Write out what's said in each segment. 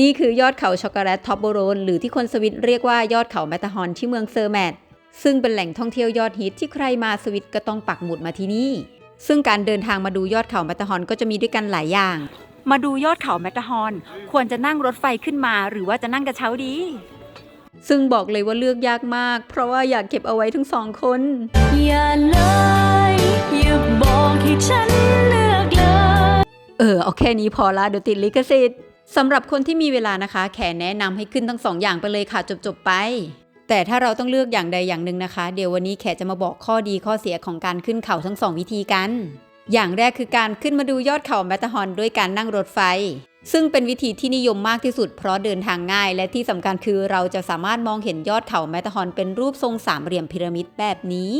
นี่คือยอดเขาช็อกโกแลตท็อปโบโรนหรือที่คนสวิตเรียกว่ายอดเขาแมตตาฮอนที่เมืองเซอร์แมตซึ่งเป็นแหล่งท่องเที่ยวยอดฮิตที่ใครมาสวิตก็ต้องปักหมุดมาที่นี่ ซึ่งการเดินทางมาดูยอดเขาแมตตาฮอนก็จะมีด้วยกันหลายอย่าง มาดูยอดเขาแมตตาฮอนควรจะนั่งรถไฟขึ้นมา หรือว่าจะนั่งกระเช้าดี ซึ่งบอกเลยว่าเลือกยากมาก เพราะว่าอยากเก็บเอาไว้ทั้งสองคนอย่าเลยอย่าบอกให้ฉันเลือกเลยเออเอาแค่นี้พอละเดี๋ยวติดลิขสิทธิ์ สำหรับคนที่มีเวลานะคะ แขแนะนำให้ขึ้นทั้งสองอย่างไปเลยค่ะจบๆไป แต่ถ้าเราต้องเลือกอย่างใดอย่างหนึ่งนะคะ เดี๋ยววันนี้แขจะมาบอกข้อดีข้อเสียของการขึ้นเขาทั้งสองวิธีกัน อย่างแรกคือการขึ้นมาดูยอดเขาแมตตาฮอนด้วยการนั่งรถไฟ ซึ่งเป็นวิธีที่นิยมมากที่สุด เพราะเดินทางง่าย และที่สำคัญคือเราจะสามารถมองเห็นยอดเขาแมตตาฮอนเป็นรูปทรงสามเหลี่ยมพีระมิดแบบนี้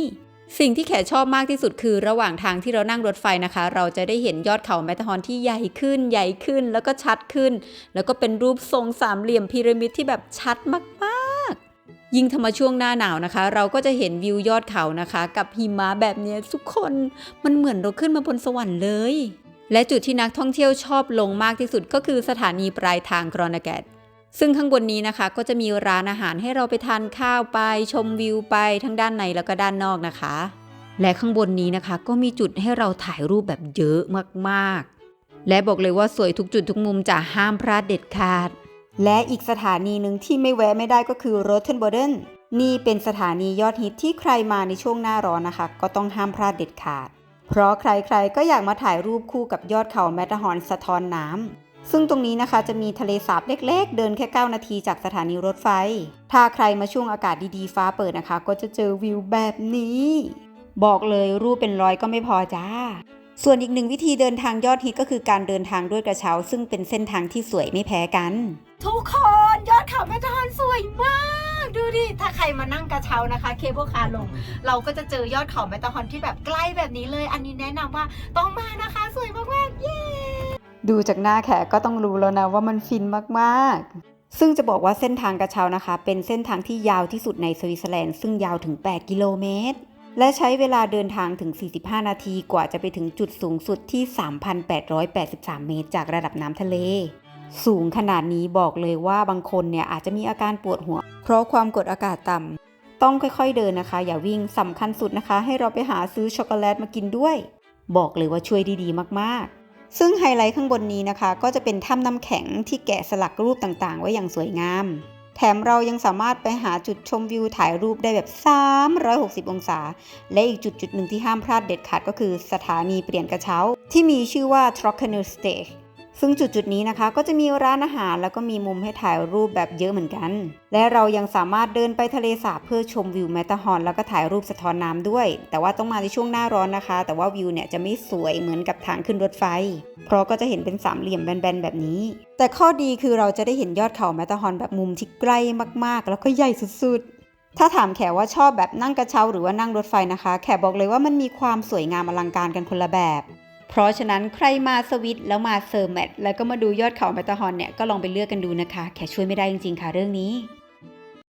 สิ่งที่แขชอบมากที่สุดคือระหว่างทางที่เรานั่งรถไฟนะคะ เราจะได้เห็นยอดเขาแมตตาฮอนที่ใหญ่ขึ้น ใหญ่ขึ้นแล้วก็ชัดขึ้น แล้วก็เป็นรูปทรงสามเหลี่ยมพีระมิดที่แบบชัดมากๆ ยิ่งทำมาช่วงหน้าหนาวนะคะ เราก็จะเห็นวิวยอดเขานะคะ กับหิมะแบบนี้ทุกคนมันเหมือนเราขึ้นมาบนสวรรค์เลย และจุดที่นักท่องเที่ยวชอบลงมากที่สุดก็คือสถานีปลายทางกรอนแกต ซึ่งข้างบนนี้นะคะก็จะมีร้านอาหารให้เราไปทานข้าวไปชมวิวไปทั้งด้านในแล้วก็ด้านนอกนะคะ และข้างบนนี้นะคะ ก็มีจุดให้เราถ่ายรูปแบบเยอะมากๆ และบอกเลยว่าสวยทุกจุดทุกมุมจะห้ามพลาดเด็ดขาด และอีกสถานีหนึ่งที่ไม่แวะไม่ได้ก็คือโรเทนบอเดนนี่เป็นสถานียอดฮิตที่ใครมาในช่วงหน้าร้อนนะคะ ก็ต้องห้ามพลาดเด็ดขาด เพราะใครๆก็อยากมาถ่ายรูปคู่กับยอดเขาแมตตาฮอนสะท้อนน้ำ ซึ่งตรงนี้นะคะจะมีทะเลสาบเล็กๆ เดินแค่ 9 นาทีจากสถานีรถไฟ ถ้าใครมาช่วงอากาศดีๆ ฟ้าเปิดนะคะ ก็จะเจอวิวแบบนี้ บอกเลยรูปเป็นร้อยก็ไม่พอจ้า ส่วนอีกหนึ่งวิธีเดินทางยอดฮิตก็คือการเดินทางด้วยกระเช้า ซึ่งเป็นเส้นทางที่สวยไม่แพ้กัน ทุกคนยอดเขาแมตตาฮอนสวยมาก ดูดิ ถ้าใครมานั่งกระเช้านะคะเคเบิลคาร์ลง เราก็จะเจอยอดเขาแมตตาฮอนที่แบบใกล้แบบนี้เลย อันนี้แนะนำว่าต้องมานะคะ สวยมากๆเย้ ดูจากหน้าแขกก็ต้องรู้แล้วนะว่ามันฟินมากๆ ซึ่งจะบอกว่าเส้นทางกระเช้านะคะ เป็นเส้นทางที่ยาวที่สุดในสวิตเซอร์แลนด์ซึ่งยาวถึง 8 กิโลเมตร และใช้เวลาเดินทางถึง 45 นาทีกว่าจะไปถึงจุดสูงสุดที่ 3,883 เมตร จากระดับน้ำทะเล สูงขนาดนี้บอกเลยว่าบางคนเนี่ยอาจจะมีอาการปวดหัว เพราะความกดอากาศต่ำต้องค่อยๆเดินนะคะ อย่าวิ่งสำคัญสุดนะคะ ให้เราไปหาซื้อช็อกโกแลตมากินด้วย บอกเลยว่าช่วยดีๆ มากๆ ซึ่งไฮไลท์ข้างบนนี้นะคะ ก็จะเป็นถ้ำน้ำแข็งที่แกะสลักรูปต่างๆ ไว้อย่างสวยงาม แถมเรายังสามารถไปหาจุดชมวิวถ่ายรูปได้แบบ 360 องศา และอีกจุดจุดหนึ่งที่ห้ามพลาดเด็ดขาดก็คือสถานีเปลี่ยนกระเช้า ที่มีชื่อว่า t r o c k e n e r Stage ซึ่งจุดจุดๆนี้นะคะก็จะมีร้านอาหารแล้วก็มีมุมให้ถ่ายรูปแบบเยอะเหมือนกัน และเรายังสามารถเดินไปทะเลสาบเพื่อชมวิวแมตตาฮอนแล้วก็ถ่ายรูปสะท้อนน้ำด้วย แต่ว่าต้องมาในช่วงหน้าร้อนนะคะ แต่ว่าวิวเนี่ยจะไม่สวยเหมือนกับทางขึ้นรถไฟ เพราะก็จะเห็นเป็นสามเหลี่ยมแบนๆแบบนี้ แต่ข้อดีคือเราจะได้เห็นยอดเขาแมตตาฮอนแบบมุมที่ใกล้มากๆ แล้วก็ใหญ่สุดๆถ้าถามแขว่าชอบแบบนั่งกระเช้าหรือว่านั่งรถไฟนะคะ แขบอกเลยว่ามันมีความสวยงามอลังการกันคนละแบบ เพราะฉะนั้นใครมาสวิตแล้วมาเซอร์แมทแล้วก็มาดูยอดเขาแมตตาฮอนเนี่ยก็ลองไปเลือกกันดูนะคะ แค่ช่วยไม่ได้จริงๆค่ะเรื่องนี้